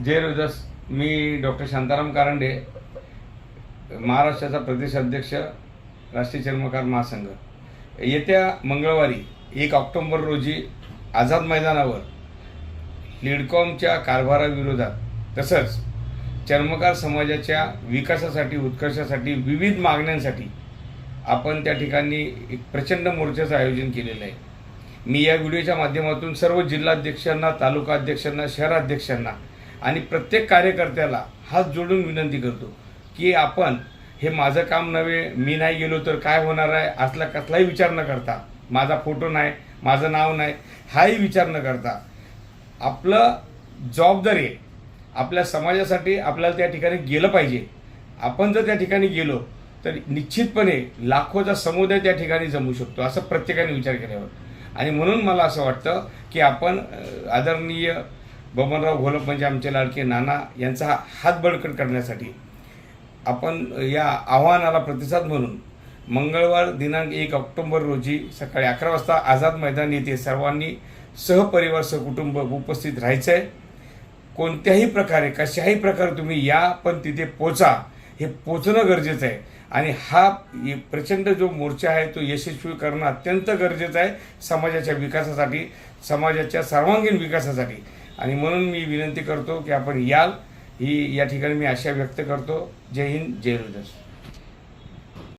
जय रोजस मी डॉक्टर शांताराम कारंडे महाराष्ट्राचा प्रदेश अध्यक्ष राष्ट्रीय चर्मकार महासंघ. येत्या मंगळवारी एक ऑक्टोंबर रोजी आझाद मैदानावर लिडकॉमच्या कारभाराविरोधात तसंच चर्मकार समाजाच्या विकासासाठी उत्कर्षासाठी विविध मागण्यांसाठी आपण त्या ठिकाणी एक प्रचंड मोर्चाचं आयोजन केलेलं आहे. मी या व्हिडिओच्या माध्यमातून सर्व जिल्हाध्यक्षांना तालुका अध्यक्षांना शहराध्यक्षांना आणि प्रत्येक कार्यकर्त्याला हात जोडून विनंती करतो की आपण हे माझं काम नव्हे मी नाही गेलो तर काय होणार आहे असला कसलाही विचार न करता. माझा फोटो नाही माझं नाव नाही हाही विचार न करता. आपलं जबाबदारी आहे. आपल्या समाजासाठी आपल्याला त्या ठिकाणी गेलं पाहिजे. आपण जर त्या ठिकाणी गेलो तर निश्चितपणे लाखोचा समुदाय त्या ठिकाणी जमू शकतो असं प्रत्येकाने विचार केल्यावर. आणि म्हणून मला असं वाटतं की आपण आदरणीय बबनराव घोलप म्हणजे आमचे लाडके नाना यांचा हा हात बळकट करण्यासाठी आपण या आव्हानाला प्रतिसाद म्हणून मंगळवार दिनांक एक ऑक्टोबर रोजी सकाळी अकरा वाजता आझाद मैदान येथे सर्वांनी सहपरिवार सहकुटुंब उपस्थित राहायचं आहे कोणत्याही प्रकारे कशाही प्रकारे तुम्ही या पण तिथे पोचा हे पोचणं गरजेचं आहे. आणि हा प्रचंड जो मोर्चा आहे तो यशस्वी करणं अत्यंत गरजेचं आहे समाजाच्या विकासासाठी समाजाच्या सर्वांगीण विकासासाठी. आणि म्हणून मी विनंती करतो की आपण याल. ही या ठिकाणी मी आशा व्यक्त करतो. जय हिंद जय रुदस